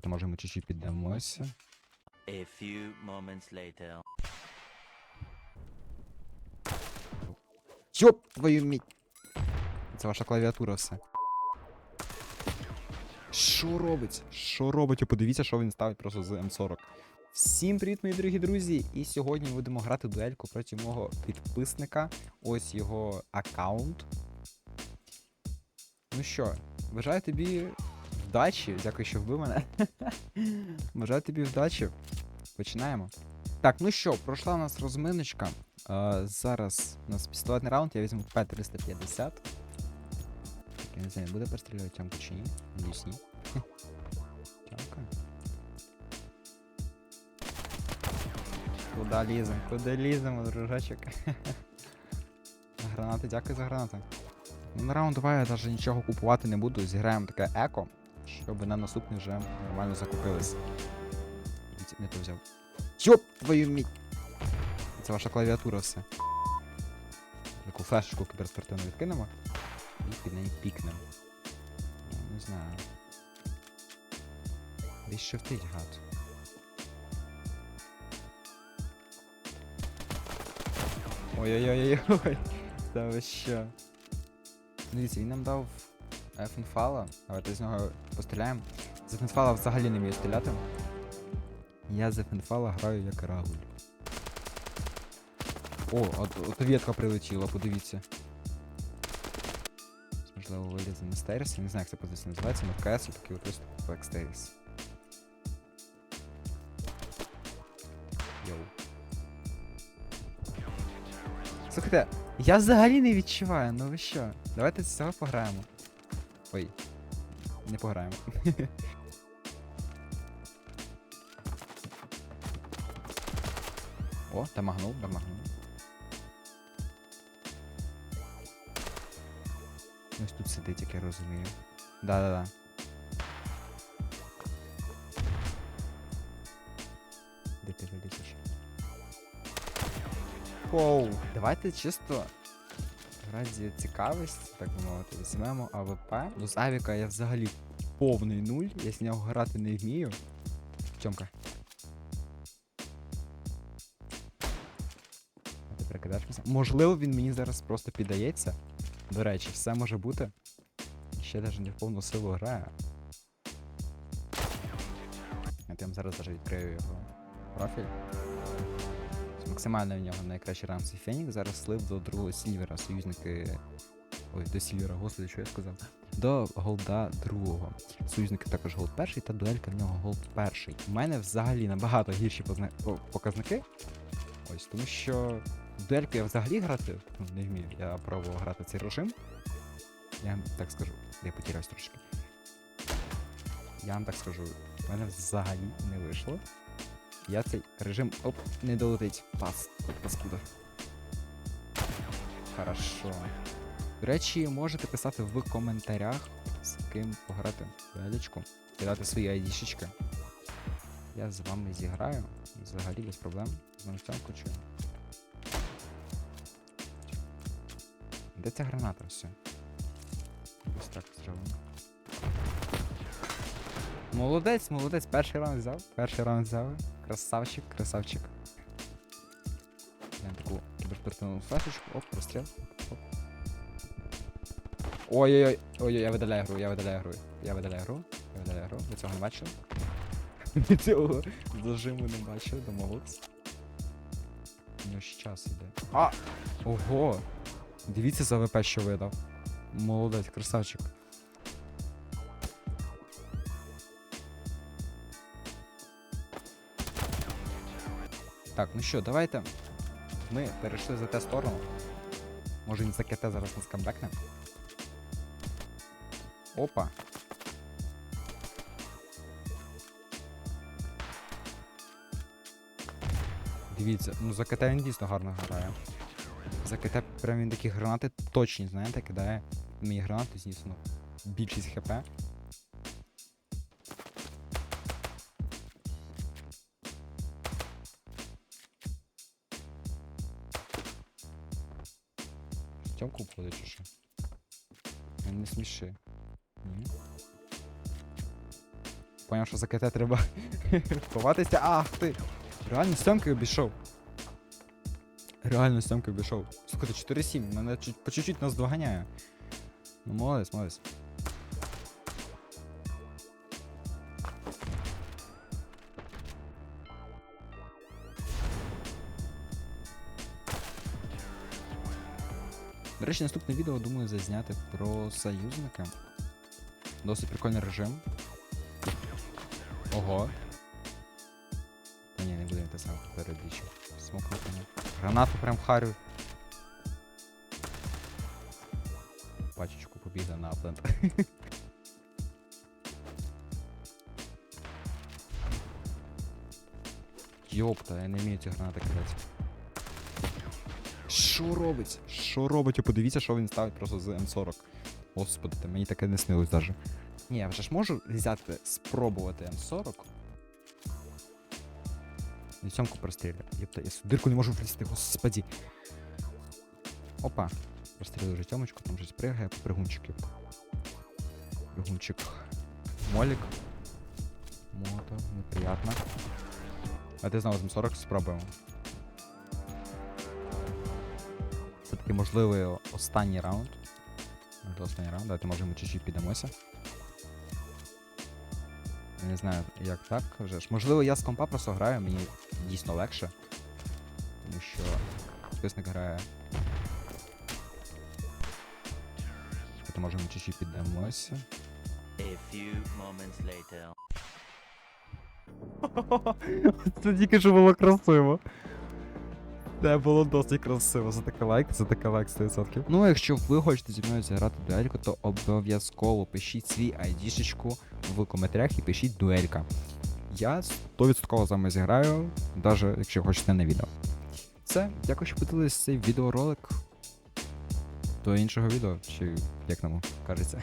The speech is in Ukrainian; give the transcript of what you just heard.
То може ми чуть-чуть піддамося. A few moments later. Йоп, твою мідь! Це ваша клавіатура все. Що робить? Що робить? Подивіться, що він ставить просто з М40. Всім привіт, мої дорогі друзі! І сьогодні ми будемо грати дуельку проти мого підписника. Ось його аккаунт. Ну що, бажаю тобі вдачі. Дякую, що вбив мене. бажаю тобі вдачі. Починаємо. Так, ну що, пройшла у нас розминочка. А, зараз у нас пістолетний раунд, я візьму П-350. Так, я не знаю, буде перестрілювати тямку чи ні? Надіюсь, ні. Тямка. Куда лізем? Куди ліземо, дружочок? Гранати, дякую за гранати. Ну, на раунд 2 я навіть нічого купувати не буду, зіграємо таке еко, щоб на наступний вже нормально закупились. Не то взяв. Йоп, твою мідь! Це ваша клавіатура все. Таку флешечку кіберспортивну відкинемо і під неї пікнемо. Ну, не знаю. Десь шифтить гад. Ой-ой-ой-ой. Та ви що? Дивіться, він нам дав фінфала. Давайте з нього постріляємо. За фінфала взагалі не вмію стріляти. Я за фінфала граю як рагуль. О, от, от прилетіла, подивіться. Можливо, вилізе на стеріс. Я не знаю, як ця позиція називається, але в КС такий от виступ як стеріс. Йоу. Слухайте, я взагалі не відчуваю, ну ви що? Давайте з цього пограємо. Ой. Не пограємо. О, дамагнув, дамагнув. Ось тут сидить, як я розумію. Да-да-да. Де ти вилізеш? Оу. Давайте чисто раді цікавості, так би мовити, візьмемо АВП. Ну, з Авіка я взагалі повний нуль, я з нього грати не вмію. Тьомка. Ти прикидаєшся? Можливо, він мені зараз просто піддається. До речі, все може бути. Ще навіть не в повну силу грає. Я там зараз даже відкрию його профіль. Максимально в нього найкращий ранг це Фенікс. Зараз слив до другого сільвера. Союзники. Ой, до сільвера, господи, що я сказав. До голда другого. Союзники також голд перший та дуелька в нього голд перший. У мене взагалі набагато гірші позна... показники. Ось, тому що дуельку я взагалі грати ну, не вмію. Я пробував грати цей режим. Я вам так скажу, я потерявсь трошки. Я вам так скажу, в мене взагалі не вийшло. Я цей режим оп, не долетить. Пас, паскуда. Хорошо. До речі, можете писати в коментарях, з ким пограти величку, кидати свої айдішечки. Я з вами зіграю. Взагалі без проблем. З новостянку чи. Де ця граната все? Ось так зроблено. Молодець, молодець, перший раунд взяв. Перший раунд взяв. Красавчик, красавчик. Я таку кіберспортивну флешечку. Оп, розстріл. Оп. Ой-ой-ой, ой, я видаляю гру, я видаляю гру. Я видаляю гру, я видаляю гру. Ви цього не бачили? Ви цього зажиму не бачили, домовився. У нього ще час іде. А! Ого! Дивіться за ВП, що видав. Молодець, красавчик. Так, ну що, давайте. Ми перейшли за те сторону. Може він за КТ зараз нас камбекне. Опа. Дивіться, ну за КТ він дійсно гарно грає. За КТ прям він такі гранати точні, знаєте, кидає мені гранати, звісно. Більшість хп. Тьомку входить чи що? Не сміши. Ні. Поняв, що за КТ треба ховатися. Ах ти! Реально сьомки обійшов. Реально сьомки обійшов. Слухайте, 4-7, мене по чуть-чуть нас доганяє. Ну, молодець, молодець. До речі, наступне відео думаю зазняти про союзника. Досить прикольний режим. Ого. Та ні, не будемо те саме перебічу. Смокнути. Гранату прям харю. Пачечку побігла на аплент. Йопта, я не вмію ці гранати кидати. Що робить? Що робить? Подивіться, що він ставить просто з М40. Господи, мені таке не снилось даже. Ні, я вже ж можу взяти, спробувати М40. І сьомку прострілю. Єпта, я дирку не можу влізти, господі. Опа. Прострілю вже тьомочку, там щось пригає, пригунчик. Пригунчик. Молік. Мото, неприятно. А ти знову з М40 спробуємо. Це такий можливий останній раунд. Можливо, останній раунд, давайте може ми чуть-чуть підемося. Не знаю, як так вже ж. Можливо, я з компа просто граю, мені дійсно легше. Тому що списник грає. Давайте може ми чуть-чуть підемося. A few moments later. Це тільки що було красиво. Це було досить красиво. За таке лайк, за таке лайк 100%. Ну, а якщо ви хочете зі мною зіграти дуельку, то обов'язково пишіть свій айдішечку в коментарях і пишіть дуелька. Я 100% з вами зіграю, навіть якщо хочете на відео. Це, дякую, що подивились цей відеоролик. До іншого відео, чи як нам кажеться.